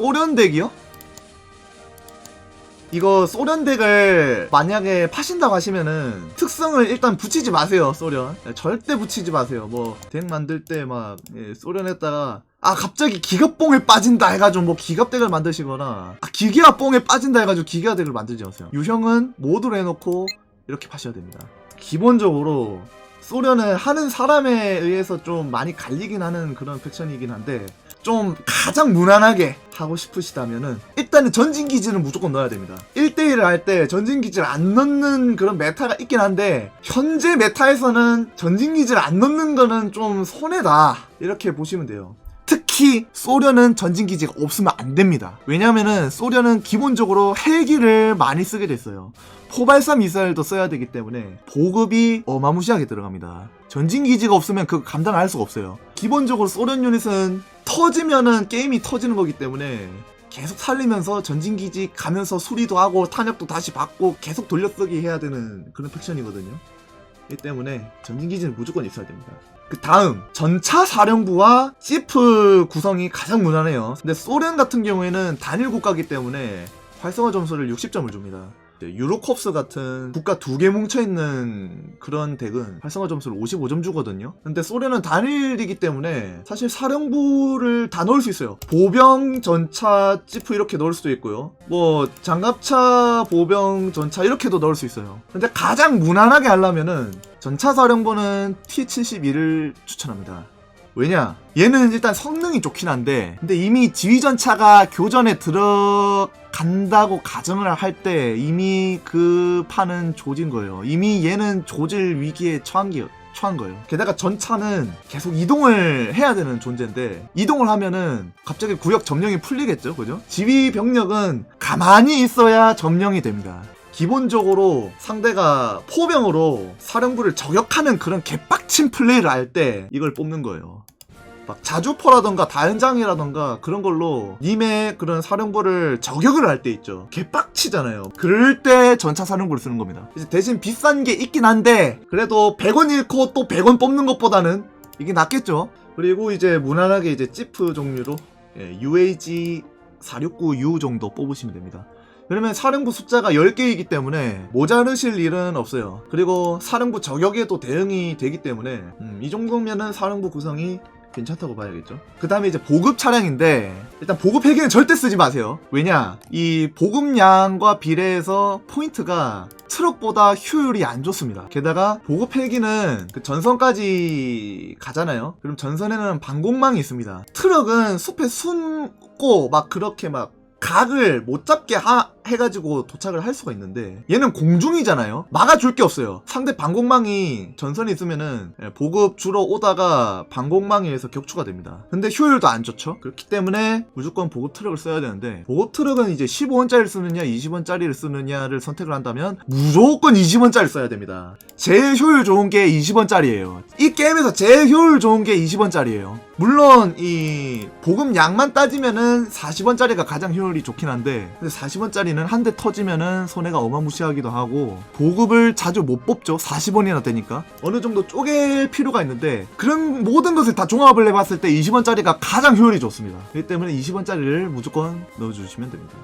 소련 덱이요? 이거 소련 덱을 만약에 파신다고 하시면은 특성을 일단 붙이지 마세요 소련. 네, 절대 붙이지 마세요. 뭐 덱 만들 때막 예, 소련에다가 아 갑자기 기갑봉에 빠진다 해가지고 뭐 기갑덱을 만드시거나 아 기계화봉에 빠진다 해가지고 기계화덱을 만들지 마세요. 유형은 모두로 해놓고 이렇게 파셔야 됩니다. 기본적으로 소련은 하는 사람에 의해서 좀 많이 갈리긴 하는 그런 패션이긴 한데 좀 가장 무난하게 하고 싶으시다면은 일단은 전진기지는 무조건 넣어야 됩니다. 1대1을 할 때 전진기지를 안 넣는 그런 메타가 있긴 한데 현재 메타에서는 전진기지를 안 넣는 거는 좀 손해다 이렇게 보시면 돼요. 특히 소련은 전진기지가 없으면 안 됩니다. 왜냐면은 소련은 기본적으로 헬기를 많이 쓰게 됐어요. 포발사 미사일도 써야 되기 때문에 보급이 어마무시하게 들어갑니다. 전진기지가 없으면 그거 감당할 수가 없어요. 기본적으로 소련 유닛은 터지면은 게임이 터지는 거기 때문에 계속 살리면서 전진기지 가면서 수리도 하고 탄약도 다시 받고 계속 돌려쓰기 해야 되는 그런 팩션이거든요. 이 때문에 전진기지는 무조건 있어야 됩니다. 그 다음 전차 사령부와 시프 구성이 가장 무난해요. 근데 소련 같은 경우에는 단일 국가기 때문에 활성화 점수를 60점을 줍니다. 이제 유로콥스 같은 국가 두 개 뭉쳐있는 그런 덱은 활성화 점수를 55점 주거든요. 근데 소련은 단일이기 때문에 사실 사령부를 다 넣을 수 있어요. 보병, 전차, 지프 이렇게 넣을 수도 있고요. 뭐 장갑차, 보병, 전차 이렇게도 넣을 수 있어요. 근데 가장 무난하게 하려면은 전차 사령부는 T71을 추천합니다. 왜냐? 얘는 일단 성능이 좋긴 한데, 근데 이미 지휘전차가 교전에 들어간다고 가정을 할 때 이미 그 판은 조진 거예요. 이미 얘는 조질 위기에 처한 게 처한 거예요. 게다가 전차는 계속 이동을 해야 되는 존재인데 이동을 하면은 갑자기 구역 점령이 풀리겠죠, 그죠? 지휘 병력은 가만히 있어야 점령이 됩니다. 기본적으로 상대가 포병으로 사령부를 저격하는 그런 개빡친 플레이를 할 때 이걸 뽑는 거예요. 막 자주포라던가 다연장이라던가 그런 걸로 님의 그런 사령부를 저격을 할 때 있죠. 개빡치잖아요. 그럴 때 전차 사령부를 쓰는 겁니다. 대신 비싼 게 있긴 한데 그래도 100원 잃고 또 100원 뽑는 것보다는 이게 낫겠죠. 그리고 이제 무난하게 이제 지프 종류로 예, UAG 469U 정도 뽑으시면 됩니다. 그러면 사령부 숫자가 10개이기 때문에 모자르실 일은 없어요. 그리고 사령부 저격에도 대응이 되기 때문에 음, 이 정도면은 사령부 구성이 괜찮다고 봐야겠죠. 그 다음에 이제 보급 차량인데 일단 보급 헬기는 절대 쓰지 마세요. 왜냐 이 보급량과 비례해서 포인트가 트럭보다 효율이 안 좋습니다. 게다가 보급 헬기는 그 전선까지 가잖아요. 그럼 전선에는 방공망이 있습니다. 트럭은 숲에 숨고 막 그렇게 막 각을 못 잡게 하, 해가지고 도착을 할 수가 있는데 얘는 공중이잖아요. 막아줄 게 없어요. 상대 방공망이 전선에 있으면은 예, 보급 주러 오다가 방공망에 의해서 격추가 됩니다. 근데 효율도 안 좋죠. 그렇기 때문에 무조건 보급 트럭을 써야 되는데 보급 트럭은 이제 15원짜리를 쓰느냐 20원짜리를 쓰느냐를 선택을 한다면 무조건 20원짜리 써야 됩니다. 제일 효율 좋은 게 20원짜리예요. 이 게임에서 제일 효율 좋은 게 20원짜리예요. 물론 이 보급 양만 따지면은 40원짜리가 가장 효율이 좋긴 한데 근데 40원짜리는 한 대 터지면은 손해가 어마무시하기도 하고 보급을 자주 못 뽑죠. 40원이나 되니까. 어느 정도 쪼갤 필요가 있는데 그런 모든 것을 다 종합을 해봤을 때 20원짜리가 가장 효율이 좋습니다. 그렇기 때문에 20원짜리를 무조건 넣어주시면 됩니다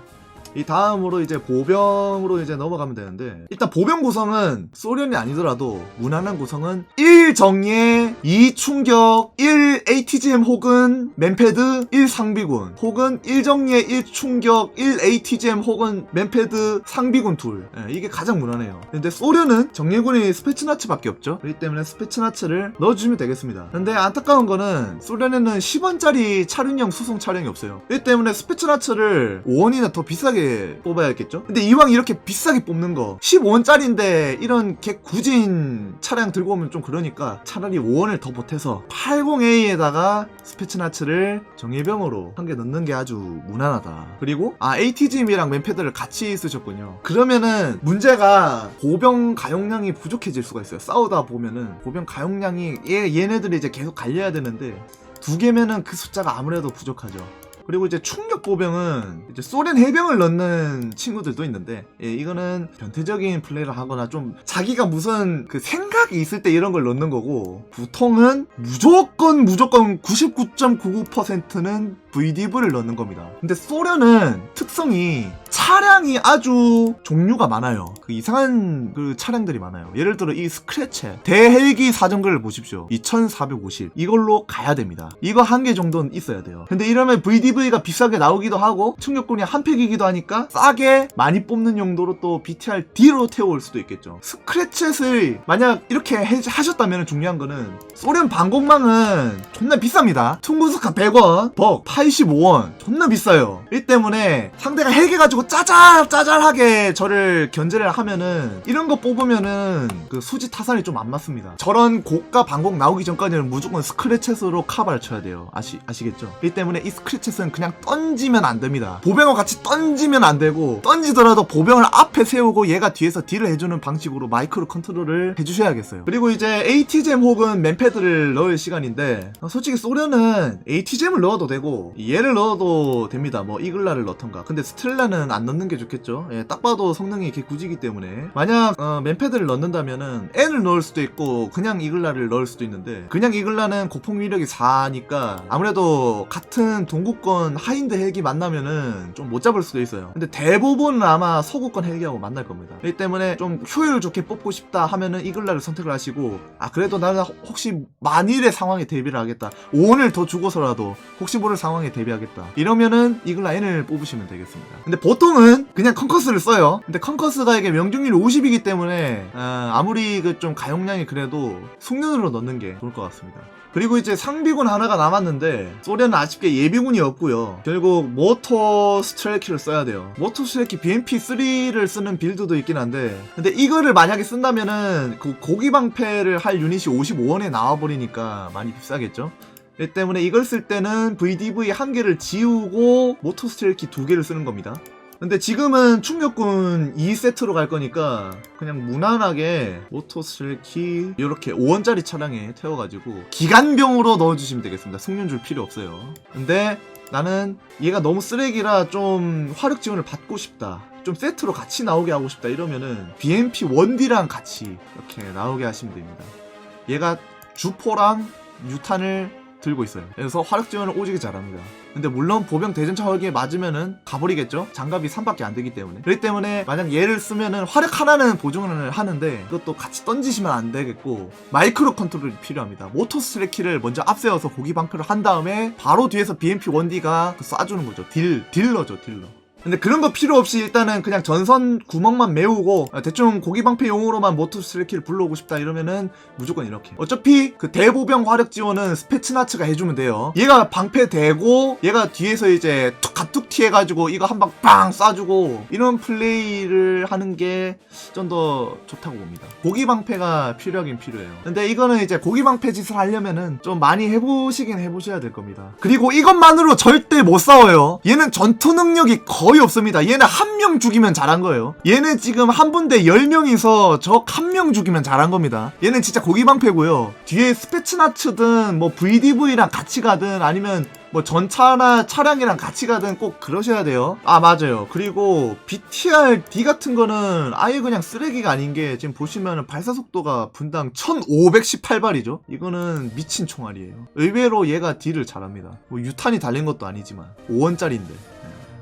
이 다음으로 이제 보병으로 이제 넘어가면 되는데 일단 보병 구성은 소련이 아니더라도 무난한 구성은 1 정예, 2 충격, 1 ATGM 혹은 맨패드, 1 상비군 혹은 1 정예, 1 충격, 1 ATGM 혹은 맨패드, 상비군 둘. 예, 이게 가장 무난해요. 근데 소련은 정예군이 스페츠나츠밖에 없죠. 그렇기 때문에 스페츠나츠를 넣어주시면 되겠습니다. 근데 안타까운 거는 소련에는 10원짜리 차륜형 수송 차량이 없어요. 그렇기 때문에 스페츠나츠를 5원이나 더 비싸게 뽑아야겠죠? 근데 이왕 이렇게 비싸게 뽑는 거 15원짜리인데 이런 개 구진 차량 들고 오면 좀 그러니까 차라리 5원을 더 보태서 80A에다가 스페츠나츠를 정예병으로 한 개 넣는 게 아주 무난하다. 그리고 아 ATGM이랑 맨패드를 같이 쓰셨군요. 그러면은 문제가 보병 가용량이 부족해질 수가 있어요. 싸우다 보면은 보병 가용량이 얘, 얘네들이 이제 계속 갈려야 되는데 두 개면은 그 숫자가 아무래도 부족하죠. 그리고 이제 충격 보병은 이제 소련 해병을 넣는 친구들도 있는데 예, 이거는 변태적인 플레이를 하거나 좀 자기가 무슨 그 생각이 있을 때 이런 걸 넣는 거고 보통은 무조건 무조건 99.99%는 VDV를 넣는 겁니다. 근데 소련은 특성이 차량이 아주 종류가 많아요. 그 이상한 그 차량들이 많아요. 예를 들어 이 스크래체 대헬기 사정거를 보십시오. 2450 이걸로 가야 됩니다. 이거 한 개 정도는 있어야 돼요. 근데 이러면 VDV가 비싸게 나오기도 하고 충격군이 한 팩이기도 하니까 싸게 많이 뽑는 용도로 또 BTR D로 태워올 수도 있겠죠. 스크래챗을 만약 이렇게 해- 하셨다면 중요한 거는 소련 방공망은 존나 비쌉니다. 퉁구스카 100원, 벅 85원 존나 비싸요. 이 때문에 상대가 헬기 가지고 짜잘 짜잘하게 저를 견제를 하면은 이런 거 뽑으면은 그 수지 타산이 좀 안 맞습니다. 저런 고가 방공 나오기 전까지는 무조건 스크래챗으로 카바를 쳐야 돼요. 아시 아시겠죠? 이 때문에 이 스크래챗은 그냥 던지면 안 됩니다. 보병과 같이 던지면 안 되고 던지더라도 보병을 앞에 세우고 얘가 뒤에서 딜을 해주는 방식으로 마이크로 컨트롤을 해주셔야겠어요. 그리고 이제 AT잼 혹은 맨패드를 넣을 시간인데 어, 솔직히 소련은 AT잼을 넣어도 되고 얘를 넣어도 됩니다. 뭐 이글라를 넣던가. 근데 스텔라는 안 넣는 게 좋겠죠. 예, 딱 봐도 성능이 굳이기 때문에 만약 어, 맨패드를 넣는다면은 N을 넣을 수도 있고 그냥 이글라를 넣을 수도 있는데 그냥 이글라는 고폭 위력이 4니까 아무래도 같은 동구권 하인드 헬기 만나면은 좀 못 잡을 수도 있어요. 근데 대부분은 아마 서구권 헬기하고 만날 겁니다. 이 때문에 좀 효율 좋게 뽑고 싶다 하면은 이글라를 선택을 하시고 아 그래도 나는 혹시 만일의 상황에 대비를 하겠다. 5원을 더 주고서라도 혹시 모를 상황 에 대비하겠다. 이러면은 이글라 N을 뽑으시면 되겠습니다. 근데 보통은 그냥 컨커스를 써요. 근데 컨커스가 이게 명중률 50이기 때문에 아, 아무리 그 좀 가용량이 그래도 숙련으로 넣는 게 좋을 것 같습니다. 그리고 이제 상비군 하나가 남았는데 소련은 아쉽게 예비군이 없고요. 결국 모터 스트레키를 써야 돼요. 모터 스트레키 BMP3를 쓰는 빌드도 있긴 한데 근데 이거를 만약에 쓴다면은 그 고기 방패를 할 유닛이 55원에 나와버리니까 많이 비싸겠죠? 이 때문에 이걸 쓸 때는 VDV 한 개를 지우고 모터 스트레키 두 개를 쓰는 겁니다. 근데 지금은 충격군 2세트로 갈 거니까 그냥 무난하게 모토스키 이렇게 5원짜리 차량에 태워가지고 기관병으로 넣어주시면 되겠습니다. 승륜 줄 필요 없어요. 근데 나는 얘가 너무 쓰레기라 좀 화력 지원을 받고 싶다. 좀 세트로 같이 나오게 하고 싶다 이러면은 BMP 1D랑 같이 이렇게 나오게 하시면 됩니다. 얘가 주포랑 유탄을 들고 있어요. 그래서 화력 지원을 오지게 잘합니다. 근데 물론 보병 대전차 헐기에 맞으면은 가버리겠죠? 장갑이 3밖에 안 되기 때문에. 그렇기 때문에 만약 얘를 쓰면은 화력 하나는 보증을 하는데 그것도 같이 던지시면 안 되겠고 마이크로 컨트롤이 필요합니다. 모토 스트레키를 먼저 앞세워서 고기 방패를 한 다음에 바로 뒤에서 BMP 1D가 쏴주는 거죠. 딜, 딜러죠, 딜러. 근데 그런 거 필요 없이 일단은 그냥 전선 구멍만 메우고 아, 대충 고기 방패용으로만 모토 스트레키를 불러오고 싶다 이러면은 무조건 이렇게. 어차피 그 대보병 화력 지원은 스페츠나츠가 해주면 돼요. 얘가 방패 대고 얘가 뒤에서 이제 툭 가툭 튀해가지고 이거 한 방 빵 쏴주고 이런 플레이를 하는 게 좀 더 좋다고 봅니다. 고기 방패가 필요하긴 필요해요. 근데 이거는 이제 고기 방패 짓을 하려면은 좀 많이 해보시긴 해보셔야 될 겁니다. 그리고 이것만으로 절대 못 싸워요. 얘는 전투 능력이 거의 없습니다. 얘는 한 명 죽이면 잘한 거예요. 얘는 지금 한 분대 10명이서 적 한 명 죽이면 잘한 겁니다. 얘는 진짜 고기 방패고요. 뒤에 스페츠나츠든 뭐 VDV랑 같이 가든 아니면 뭐 전차나 차량이랑 같이 가든 꼭 그러셔야 돼요. 아 맞아요. 그리고 BTR D 같은 거는 아예 그냥 쓰레기가 아닌 게 지금 보시면은 발사 속도가 분당 1518발이죠. 이거는 미친 총알이에요. 의외로 얘가 D를 잘합니다. 뭐 유탄이 달린 것도 아니지만 5원짜리인데.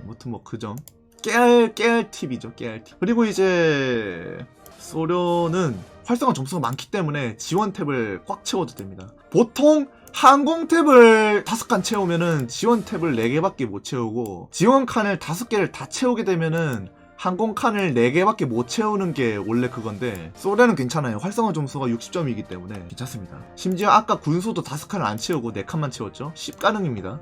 아무튼 뭐 그 점. 깨알 깨알 팁이죠. 깨알 팁. 그리고 이제 소련은 활성화 점수가 많기 때문에 지원 탭을 꽉 채워도 됩니다. 보통 항공 탭을 5칸 채우면은 지원 탭을 4개밖에 못 채우고 지원 칸을 5개를 다 채우게 되면은 항공 칸을 4개밖에 못 채우는 게 원래 그건데 소련은 괜찮아요. 활성화 점수가 60점이기 때문에 괜찮습니다. 심지어 아까 군소도 5칸을 안 채우고 4칸만 채웠죠. 10 가능입니다.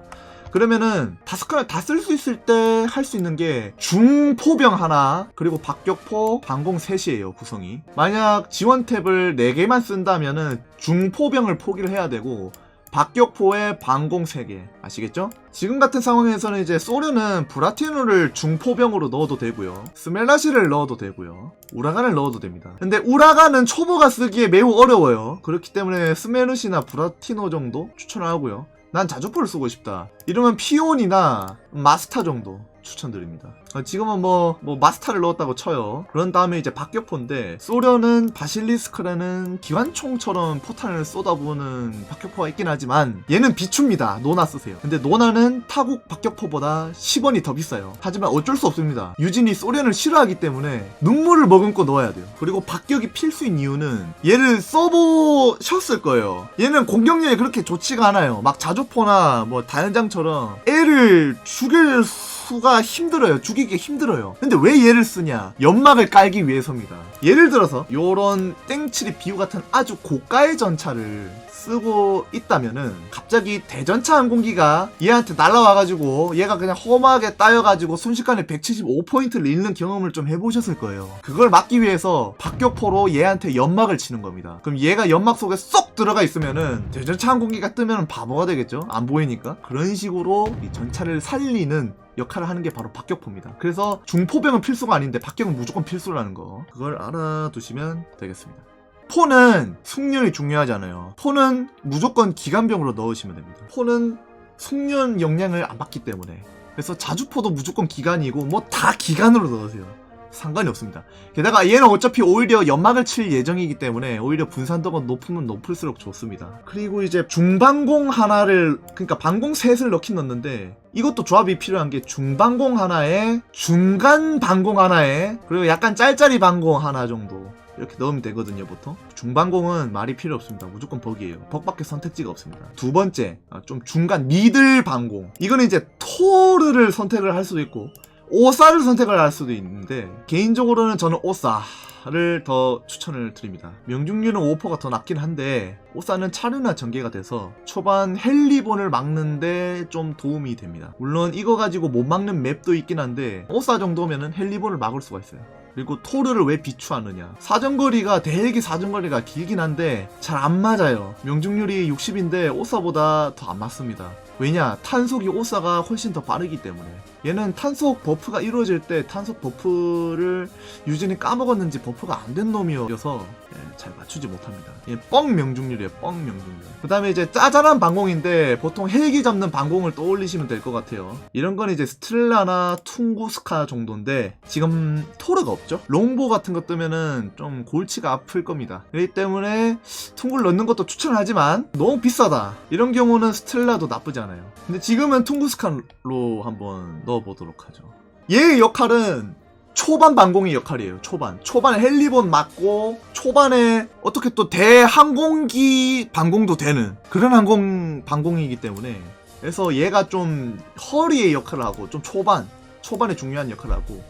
그러면은 다쓸 수 있을 때 할 수 있는 게 중포병 하나 그리고 박격포 방공 셋이에요 구성이. 만약 지원 탭을 4개만 쓴다면은 중포병을 포기를 해야 되고 박격포에 방공 3개. 아시겠죠? 지금 같은 상황에서는 이제 소련은 브라티노를 중포병으로 넣어도 되고요. 스멜라시를 넣어도 되고요. 우라간을 넣어도 됩니다. 근데 우라간은 초보가 쓰기에 매우 어려워요. 그렇기 때문에 스멜루시나 브라티노 정도 추천을 하고요 난 자주포를 쓰고 싶다. 이러면 피온이나 마스타 정도. 추천드립니다. 어, 지금은 뭐, 뭐 마스터를 넣었다고 쳐요. 그런 다음에 이제 박격포인데 소련은 바실리스크라는 기관총처럼 포탄을 쏟아부는 박격포가 있긴 하지만 얘는 비추입니다. 노나 쓰세요. 근데 노나는 타국 박격포보다 10원이 더 비싸요. 하지만 어쩔 수 없습니다. 유진이 소련을 싫어하기 때문에 눈물을 머금고 넣어야 돼요. 그리고 박격이 필수인 이유는 얘를 써보셨을 거예요. 얘는 공격력이 그렇게 좋지가 않아요. 막 자주포나 뭐 다연장처럼 애를 죽일 수가 힘들어요. 죽이기 힘들어요. 근데 왜 얘를 쓰냐? 연막을 깔기 위해서입니다. 예를 들어서 요런 땡칠이 비유 같은 아주 고가의 전차를 쓰고 있다면은 갑자기 대전차 항공기가 얘한테 날라와가지고 얘가 그냥 험하게 따여가지고 순식간에 175포인트를 잃는 경험을 좀 해보셨을 거예요. 그걸 막기 위해서 박격포로 얘한테 연막을 치는 겁니다. 그럼 얘가 연막 속에 쏙 들어가 있으면은 대전차 항공기가 뜨면 바보가 되겠죠? 안 보이니까. 그런 식으로 이 전차를 살리는 역할을 하는 게 바로 박격포입니다. 그래서 중포병은 필수가 아닌데 박격은 무조건 필수라는 거. 그걸 알아두시면 되겠습니다. 포는 숙련이 중요하잖아요. 포는 무조건 기관병으로 넣으시면 됩니다. 포는 숙련 역량을 안 받기 때문에. 그래서 자주포도 무조건 기관이고 뭐 다 기관으로 넣으세요. 상관이 없습니다. 게다가 얘는 어차피 오히려 연막을 칠 예정이기 때문에 오히려 분산도가 높으면 높을수록 좋습니다. 그리고 이제 중방공 하나를 그러니까 방공 셋을 넣긴 넣는데 이것도 조합이 필요한 게 중방공 하나에 중간 방공 하나에 그리고 약간 짤짤이 방공 하나 정도 이렇게 넣으면 되거든요 보통. 중방공은 말이 필요 없습니다. 무조건 벅이에요. 벅밖에 선택지가 없습니다. 두 번째 아, 좀 중간 미들 방공. 이거는 이제 토르를 선택을 할 수도 있고 오사를 선택을 할 수도 있는데 개인적으로는 저는 오사를 더 추천을 드립니다. 명중률은 5%가 더 낮긴 한데 오사는 차류나 전개가 돼서 초반 헬리본을 막는데 좀 도움이 됩니다. 물론 이거 가지고 못 막는 맵도 있긴 한데 오사 정도면은 헬리본을 막을 수가 있어요. 그리고 토르를 왜 비추하느냐 사정거리가 대헬기 사정거리가 길긴 한데 잘 안 맞아요 명중률이 60인데 오사보다 더 안 맞습니다 왜냐 탄속이 오사가 훨씬 더 빠르기 때문에. 얘는 탄속 버프가 이루어질 때 탄속 버프를 유진이 까먹었는지 버프가 안 된 놈이어서 예, 잘 맞추지 못합니다. 얘뻥 명중률이에요 뻥 명중률. 그 다음에 이제 짜잘한 방공인데 보통 헬기 잡는 방공을 떠올리시면 될 것 같아요. 이런 건 이제 스트렐라나 퉁구스카 정도인데 지금 토르가 없죠? 롱보 같은 거 뜨면은 좀 골치가 아플 겁니다. 그렇기 때문에 퉁구를 넣는 것도 추천하지만 너무 비싸다. 이런 경우는 스텔라도 나쁘지 않아요 근데 지금은 퉁구스칸로 한번 넣어보도록 하죠 얘의 역할은 초반 방공의 역할이에요 초반 초반에 헬리본 맞고 초반에 어떻게 또 대항공기 방공도 되는 그런 항공 방공이기 때문에 그래서 얘가 좀 허리의 역할을 하고 좀 초반 초반에 중요한 역할을 하고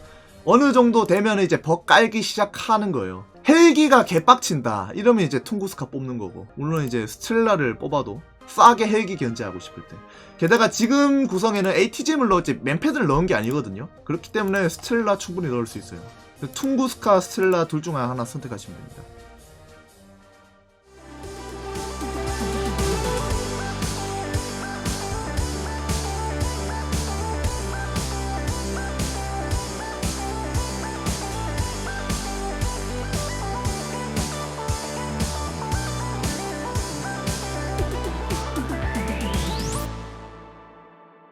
어느 정도 되면 이제 벅 깔기 시작하는 거예요. 헬기가 개빡친다. 이러면 이제 퉁구스카 뽑는 거고. 물론 이제 스텔라를 뽑아도 싸게 헬기 견제하고 싶을 때. 게다가 지금 구성에는 ATGM을 넣었지 맨패드를 넣은 게 아니거든요. 그렇기 때문에 스텔라 충분히 넣을 수 있어요. 퉁구스카, 스텔라 둘 중 하나 선택하시면 됩니다.